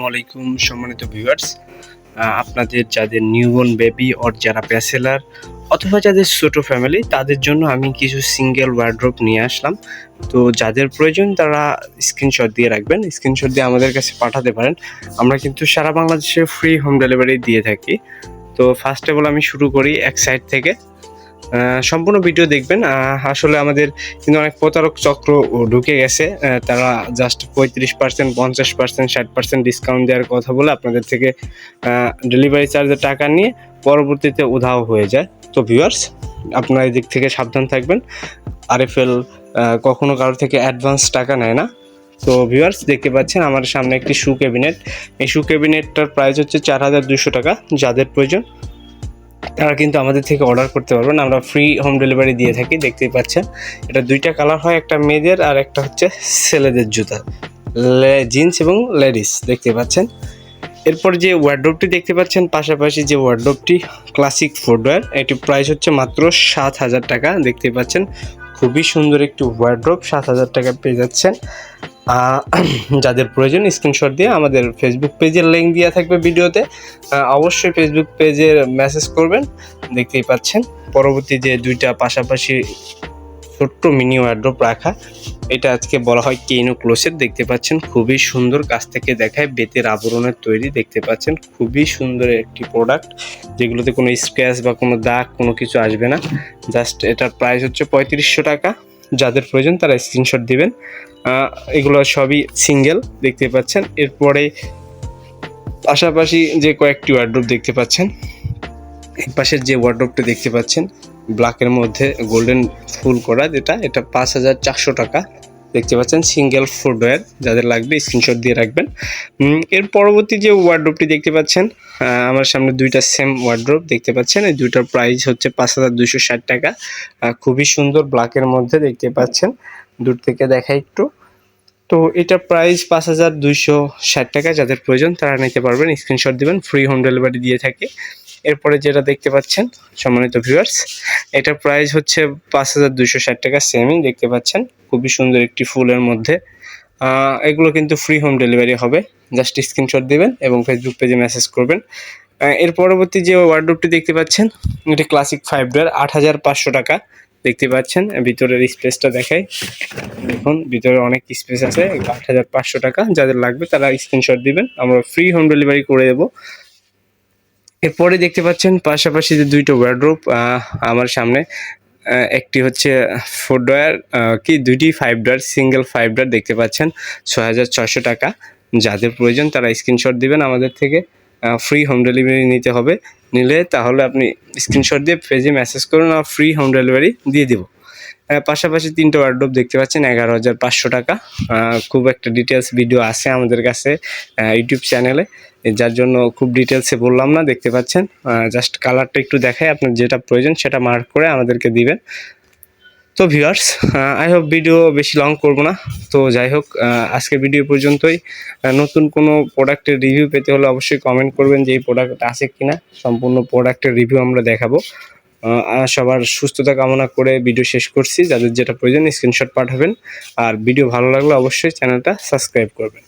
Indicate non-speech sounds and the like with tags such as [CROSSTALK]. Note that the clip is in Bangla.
আসসালামু আলাইকুম সম্মানিত ভিউয়ার্স। আপনাদের, যাদের নিউবর্ন বেবি অর যারা ব্যাচেলার অথবা যাদের ছোট ফ্যামিলি, তাদের জন্য আমি কিছু সিঙ্গেল ওয়ার্ড্রপ নিয়ে আসলাম। তো যাদের প্রয়োজন, তারা স্ক্রিনশট দিয়ে রাখবেন। স্ক্রিনশট দিয়ে আমাদের কাছে পাঠাতে পারেন। আমরা কিন্তু সারা বাংলাদেশে ফ্রি হোম ডেলিভারি দিয়ে থাকি। তো ফার্স্ট অফ অল আমি শুরু করি এক সাইড থেকে। সম্পূর্ণ ভিডিও দেখবেন। আসলে আমাদের কিন্তু অনেক প্রতারক চক্র ঢুকে গেছে। তারা জাস্ট পঁয়ত্রিশ পার্সেন্ট পঞ্চাশ পার্সেন্ট ষাট পার্সেন্ট ডিসকাউন্ট দেওয়ার কথা বলে আপনাদের থেকে ডেলিভারি চার্জের টাকা নিয়ে পরবর্তীতে উধাও হয়ে যায়। তো ভিউয়ার্স আপনারা দিক থেকে সাবধান থাকবেন। আর আরএফএল কখনো কারোর থেকে অ্যাডভান্স টাকা নেয় না। তো ভিউয়ার্স দেখতে পাচ্ছেন আমার সামনে একটি শু ক্যাবিনেট এই শু ক্যাবিনেটটার প্রাইস হচ্ছে চার হাজার দুশো টাকা, যাদের প্রয়োজন। তারা কিন্তু আমাদের থেকে অর্ডার করতে পারবেন আমরা ফ্রি হোম ডেলিভারি দিয়ে থাকি, দেখতেই পাচ্ছেন। এটা দুইটা কালার হয়, একটা মেয়েদের আর একটা হচ্ছে ছেলেদের জুতা। জিন্স এবং লেডিস দেখতে পাচ্ছেন। এরপর যে ওয়ার্ড্রোপটি দেখতে পাচ্ছেন, পাশাপাশি যে ওয়ার্ড্রোপটি ক্লাসিক ফুটওয়্যার এটি প্রাইস হচ্ছে মাত্র সাত হাজার টাকা। দেখতে পাচ্ছেন, খুবই সুন্দর একটি ওয়ার্ড্রোপ সাত হাজার টাকা পেয়ে যাচ্ছেন। [CLEARS THROAT] যাদের প্রয়োজন স্ক্রিনশট দিয়ে আমাদের ফেসবুক পেজের লিঙ্ক দেওয়া থাকবে ভিডিওতে। অবশ্যই ফেসবুক পেজের মেসেজ করবেন। দেখতেই পাচ্ছেন, পরবর্তী যে দুইটা পাশাপাশি ছোট্ট মিনি ওয়ার্ড্রোপ রাখা, এটা আজকে বলা হয় কেইনো ক্লোসেট দেখতে পাচ্ছেন, খুবই সুন্দর কাছ থেকে দেখায় বেতের আবরণের তৈরি। দেখতে পাচ্ছেন, খুবই সুন্দর একটি প্রোডাক্ট যেগুলোতে কোনো স্ক্র্যাচ বা কোনো দাগ কোনো কিছু আসবে না। জাস্ট এটার প্রাইস হচ্ছে পঁয়ত্রিশশো টাকা। যাদের প্রয়োজন তারা স্ক্রিনশট দিবেন। এগুলো সবই সিঙ্গেল দেখতে পাচ্ছেন। এরপরে পাশাপাশি যে কয়েকটি ওয়ার্ড্রোপ দেখতে পাচ্ছেন এক পাশের যে ওয়ার্ড্রোপটা দেখতে পাচ্ছেন ব্ল্যাকের মধ্যে গোল্ডেন ফুল করা যেটা, এটা পাঁচ হাজার চারশো টাকা। দেখতে পাচ্ছেন সিঙ্গেল ফুটওয়্যার যাদের লাগবে স্ক্রিনশট দিয়ে রাখবেন। এর পরবর্তী যে ওয়ার্ড্রোপটি দেখতে পাচ্ছেন আমার সামনে দুইটা সেম ওয়ার্ড্রোপ দেখতে পাচ্ছেন। এই দুইটার প্রাইস হচ্ছে পাঁচ হাজার দুশো ষাট টাকা। খুবই সুন্দর ব্ল্যাকের মধ্যে দেখতে পাচ্ছেন। দূর থেকে দেখা একটু। তো এটা প্রাইস পাঁচ হাজার দুইশো ষাট টাকা। যাদের প্রয়োজন, তারা নিতে পারবেন। স্ক্রিনশট দিবেন ফ্রি হোম ডেলিভারি দিয়ে থাকে। এরপরে যেটা দেখতে পাচ্ছেন, সম্মানিত ভিউয়ার্স এটার প্রাইস হচ্ছে পাঁচ হাজার দুইশো ষাট টাকা সেমই দেখতে পাচ্ছেন। খুবই সুন্দর একটি ফুলের মধ্যে। এগুলো কিন্তু ফ্রি হোম ডেলিভারি হবে। জাস্ট স্ক্রিনশট দিবেন এবং ফেসবুক পেজে মেসেজ করবেন। এর পরবর্তী যে ওয়ার্ডরোবটি দেখতে পাচ্ছেন, এটি ক্লাসিক ফাইভ ডোয়ার আট হাজার পাঁচশো টাকা। দেখতে পাচ্ছেন, ভিতরের স্পেসটা দেখাই। দেখুন, ভিতরে অনেক স্পেস আছে, আট হাজার পাঁচশো টাকা, যাদের লাগবে তারা স্ক্রিনশট দিবেন। আমরা ফ্রি হোম ডেলিভারি করে দেবো। এরপরে দেখতে পাচ্ছেন, পাশাপাশি যে দুইটা ওয়ার্ড্রোপ আমার সামনে একটি হচ্ছে ফোর ডয়ার কি দুইটি five drawer single five drawer দেখতে পাচ্ছেন, ছয় হাজার ছশো টাকা। যাদের প্রয়োজন তারা স্ক্রিনশট দিবেন আমাদের থেকে। ফ্রি হোম ডেলিভারি নিতে হবে। নিলে তাহলে আপনি স্ক্রিনশট দিয়ে পেজে মেসেজ করুন, আর ফ্রি হোম ডেলিভারি দিয়ে দিব। পাশাপাশি তিনটে ওয়ার্ড্রোপ দেখতে পাচ্ছেন, এগারো হাজার পাঁচশো টাকা। খুব একটা ডিটেলস ভিডিও আছে আমাদের কাছে ইউটিউব চ্যানেলে যার জন্য খুব ডিটেলসে বললাম না, দেখতে পাচ্ছেন। জাস্ট কালারটা একটু দেখাই, আপনার যেটা প্রয়োজন সেটা মার্ক করে আমাদেরকে দিবেন। তো ভিউয়ার্স আই হোপ ভিডিও বেশি লং করব না। তো যাই হোক আজকে ভিডিও পর্যন্তই। নতুন কোনো প্রোডাক্টের রিভিউ পেতে হলে অবশ্যই কমেন্ট করবেন যে এই প্রোডাক্ট আছে কিনা। সম্পূর্ণ প্রোডাক্টের রিভিউ আমরা দেখাবো। সবার সুস্থতা কামনা করে ভিডিও শেষ করছি। যাদের যেটা প্রয়োজন স্ক্রিনশট পাঠাবেন। আর ভিডিও ভালো লাগলে অবশ্যই চ্যানেলটা সাবস্ক্রাইব করবেন।